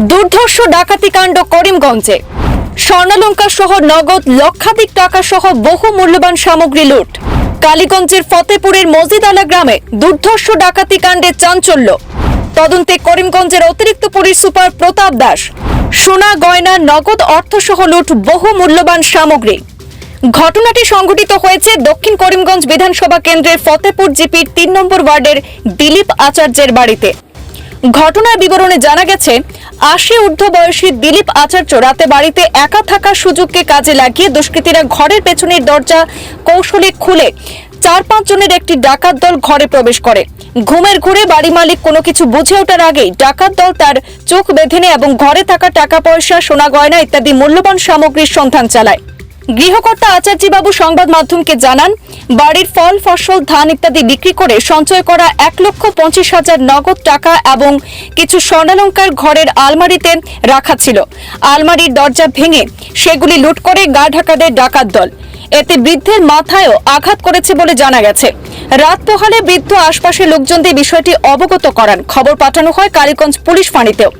দুর্ধর্ষ ডাকাতি কাণ্ড করিমগঞ্জে। স্বর্ণালঙ্কার সহ নগদ লক্ষাধিক টাকা সহ বহু মূল্যবান সামগ্রী লুট। কালীগঞ্জের ফতেপুরের মজিদালা গ্রামে দুর্ধর্ষ ডাকাতি কাণ্ডে চাঞ্চল্য। তদন্তে করিমগঞ্জের অতিরিক্ত পুলিশ সুপার প্রতাপ দাস। সোনা, গয়না, নগদ অর্থসহ লুট বহু মূল্যবান সামগ্রী। ঘটনাটি সংঘটিত হয়েছে দক্ষিণ করিমগঞ্জ বিধানসভা কেন্দ্রের ফতেপুর জিপির তিন নম্বর ওয়ার্ডের দিলীপ আচার্যের বাড়িতে। ঘটনার বিবরণে জানা গেছে, আশি ঊর্ধ্ব বয়সী দিলীপ আচার্য রাতে বাড়িতে একা থাকার সুযোগকে কাজে লাগিয়ে দুষ্কৃতীরা ঘরের পেছনের দরজা কৌশলে খুলে চার পাঁচ জনের একটি ডাকাত দল ঘরে প্রবেশ করে। ঘুমের ঘুরে বাড়ি মালিক কোনো কিছু বুঝে ওঠার আগেই ডাকাত দল তার চোখ বেঁধে এবং ঘরে থাকা টাকা পয়সা, সোনা গয়না ইত্যাদি মূল্যবান সামগ্রীর সন্ধান চালায়। গৃহকর্তা আচার্যবাবু সংবাদ মাধ্যমকে জানান, বাড়ির ফল, ফসল, ধান ইত্যাদি বিক্রি করে সঞ্চয় করা এক লক্ষ পঁচিশ হাজার নগদ টাকা এবং কিছু স্বর্ণালঙ্কার ঘরের আলমারিতে রাখা ছিল। আলমারির দরজা ভেঙে সেগুলি লুট করে গা ঢাকাদের ডাকাত দল। এতে বৃদ্ধের মাথায়ও আঘাত করেছে বলে জানা গেছে। রাত পোহালে বৃদ্ধ আশপাশের লোকজনদের বিষয়টি অবগত করান। খবর পাঠানো হয় কালীগঞ্জ পুলিশ ফাঁড়িতেও।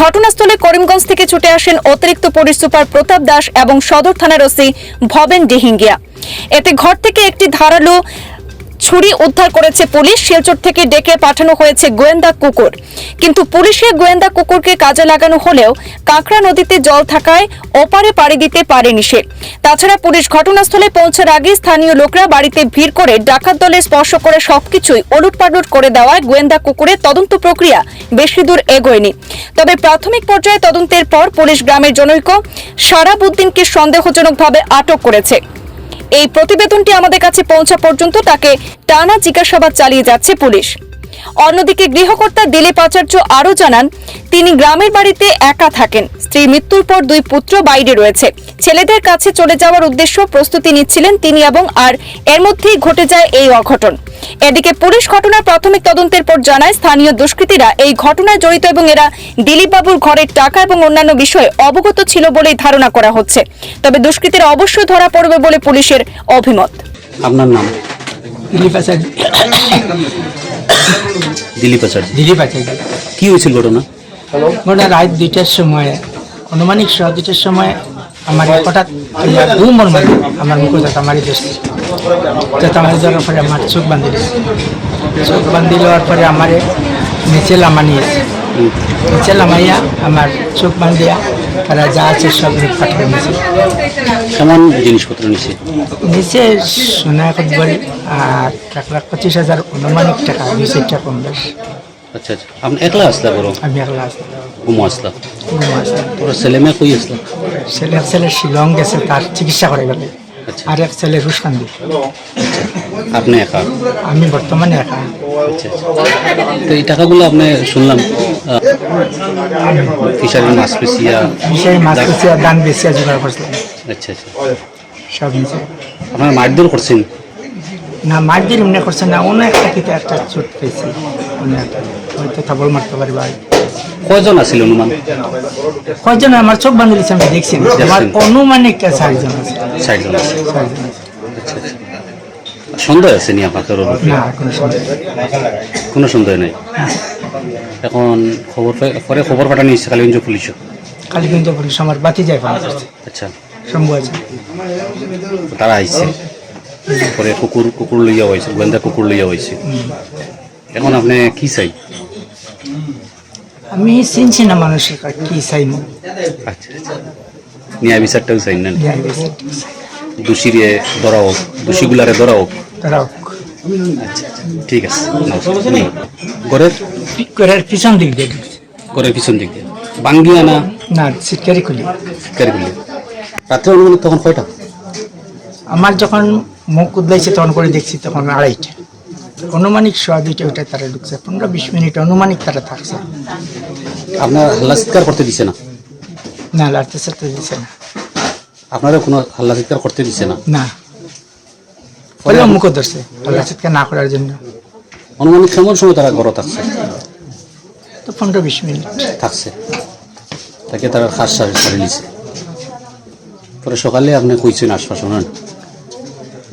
ঘটনাস্থলে করিমগঞ্জ থেকে ছুটে আসেন অতিরিক্ত পুলিশ সুপার প্রতাপ দাস এবং সদর থানার ওসি ভবেন ডিহিঙ্গিয়া। এতে ঘর থেকে একটি ধারালো ছুরি উদ্ধার করেছে পুলিশ। শিলচর থেকে ডেকে পাঠানো হয়েছে গোয়েন্দা কুকুর। কিন্তু পুলিশের গোয়েন্দা কুকুরকে কাজে লাগানো হলেও কাঁকড়া নদীতে জল থাকায় ওপারে পাড়ি দিতে পারেনি সে। তাছাড়া পুলিশ ঘটনাস্থলে পৌঁছার আগে স্থানীয় লোকরা বাড়িতে ভিড় করে ডাকাত দলে স্পর্শ করে সবকিছুই ওলুটপালট করে দেওয়ায় গোয়েন্দা কুকুরের তদন্ত প্রক্রিয়া বেশি দূর এগোয়নি। তবে প্রাথমিক পর্যায়ে তদন্তের পর পুলিশ গ্রামের জনৈক সারাবুদ্দিনকে সন্দেহজনকভাবে আটক করেছে। এই প্রতিবেদনটি আমাদের কাছে পৌঁছা পর্যন্ত তাকে টানা জিজ্ঞাসাবাদ চালিয়ে যাচ্ছে পুলিশ। অন্যদিকে গৃহকর্তা দিলীপ আচার্য আরও জানান, তিনি গ্রামের বাড়িতে একা থাকেন। স্ত্রীর মৃত্যুর পর দুই পুত্র বাইরে রয়েছে। ছেলেদের কাছে চলে যাওয়ার উদ্দেশ্য প্রস্তুতি নিচ্ছিলেন তিনি এবং আর এর মধ্যেই ঘটে যায় এই অঘটন। এদিকে পুলিশ ঘটনার প্রাথমিক তদন্তের পর জানায়, স্থানীয় দুষ্কৃতীরা এই ঘটনায় জড়িত এবং এরা দিলীপবাবুর ঘরের টাকা এবং অন্যান্য বিষয়ে অবগত ছিল বলেই ধারণা করা হচ্ছে। তবে দুষ্কৃতীরা অবশ্যই ধরা পড়বে বলে পুলিশের অভিমত। আপনার নাম? দিলীপ আচার্য। দিলীপ আচার্য। দিলীপ আচার্য। কি হয়েছিল ঘটনা? মোটা রাত দুইটার সময় অনুমানিক সহ দুইটার সময় আমার হঠাৎ ঘুমর মানে আমার মুখে যাতে মারি দিচ্ছে যাতে আমার যাওয়ার পরে আমার চোখ বান্ধি চোখ বান্ধি দেওয়ার পরে আমার নিচে লামা নিয়েছে নিচে লামাইয়া আমার চোখ বান্ধিয়া তারা যা আছে সব লুটপাট করে নিয়েছে কেমন জিনিসপত্র নিচ্ছে নিচে সোনা এখন বলি আর এক লাখ পঁচিশ হাজার অনুমানিক টাকা। নিচে একটা কম বেশ। আচ্ছা আচ্ছা। আপনি একলা আসলা বলো আমি একলা আসলাম ঘুমো আসলাম ঘুমো আসলাম ওরা ছেলে মেয়ে কই আসলাম ছেলে ছেলে শিলং গেছে তার চিকিৎসা করে গেলে। আর এক ছেলে রুশকান্দি আপনি একা? আমি বর্তমানে একা। আচ্ছা আচ্ছা। তো এই টাকাগুলো আপনি শুনলাম ফিশারি মাছ পেশিয়া সেই মাছ আর দান বেশি আর জোগাড় করছিলাম আচ্ছা আচ্ছা। সব নিচে। আপনার মারধর করছেন? না মার দিন মনে করছে না অন্য একটা কিন্তু একটা চোট পেয়েছি। অন্য একটা হয়তো থাবল মারতে পারি ভাই কয়জন আছিল অনুমান? কয়জন? আমার চোখ বান্ধি দিচ্ছে আমি দেখছি। আমার অনুমানিক চারজন আছে। চারজন আছে। আচ্ছা আচ্ছা। সন্দেহ আছে নি আপনার কোনো সন্দেহ নেই। এখন খবর পরে খবর পাঠানো হয়েছে কালীগঞ্জ পুলিশও কালী কিন্তু পুলিশ আমার বাতি যায় আচ্ছা। শম্ভু আছে। তারা আইছে। পরে কুকুর কুকুর লইয়া হয়েছে গোয়েন্দা কুকুর লইয়া হয়েছে। এখন আপনি কি চাই? আমি চিনছি না মানুষের কি চাই না আচ্ছা। ন্যায় বিচারটাও চাই না? ন্যায় বিচার। দোষীরে ধরা হোক দোষীগুলারে ধরা হোক তারাও আচ্ছা আচ্ছা ঠিক আছে। ঘরের? ঘরের পিছন দিক দিয়ে ঘরের পিছন দিক দিয়ে। বাঙ্গিয়া না? না সিটকারি খুলি শিকারিগুলি রাত্রে অনুমানিক তখন কয়টা? আমার যখন মুখ উদলাইছে তখন করে দেখছি তখন আড়াইটা। অনুমানিক সোয়া দুইটা ওইটা তারা ঢুকছে। পনেরো বিশ মিনিট অনুমানিক তারা থাকছে। আপনার হাল্লা চিৎকার করতে দিছে না? না লাড়তে সারতে দিছে না। আপনারা কোনো হাল্লা চিৎকার করতে দিছে না? না। হলেও মুখ ধরছে আল্লাহ চিৎকার না করার জন্য। অনুমানিক কেমন সময় তারা ঘর থাকছে। তো পনেরো বিশ মিনিট। থাকছে। তাকে তারা খাস সারি সারি নিছে। পরে সকালে আপনি কইছেন আশপাশ শোনেন।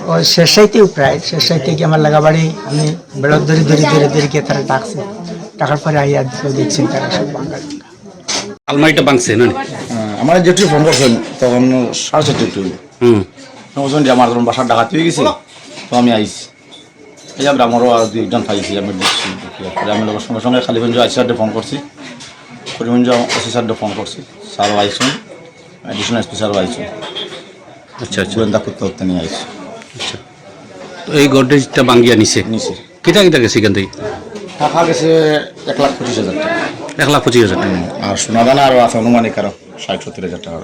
ও শেষ সাইতেও প্রায় শেষ সাইতে গিয়ে আমার লাগাবাড়ি আমি বেড়ত ধরে ধরে ধরে ধরে গিয়ে তারা ডাকছে। টাকার পরে আইয়া দেখছেন তারা সব বাঙ্গাল। আলমারিটা ভাঙছে না? হ্যাঁ, আমার যেটু ফোন করছেন তখন সাড়ে চারটে একটু হুম। বলছেন যে আমার তখন বাসার ডাকাতি হয়ে গেছে তো আমি আইছি। এই যে আমারও আর দুইজন পাইছি আমি দেখছি আমি লোকের সঙ্গে সঙ্গে খালিগঞ্জ আইসি সারডে ফোন করছি। করিমগঞ্জ ওসি সারডে ফোন করছি স্যারও আইসুন এডিশনাল এসপি স্যারও আইসুন আচ্ছা আচ্ছা। গোয়েন্দা করতে করতে নিয়ে আইসি তো এই গডরেজটা ভাঙ্গিয়া নিছে? নিচে কিতা কিতা গেছে এখান থেকে? টাকা গেছে এক লাখ পঁচিশ হাজার টাকা। এক লাখ পঁচিশ হাজার টাকা। আর সোনাদানা আরও আছে অনুমানিক আরও ষাট সত্তর হাজার টাকা।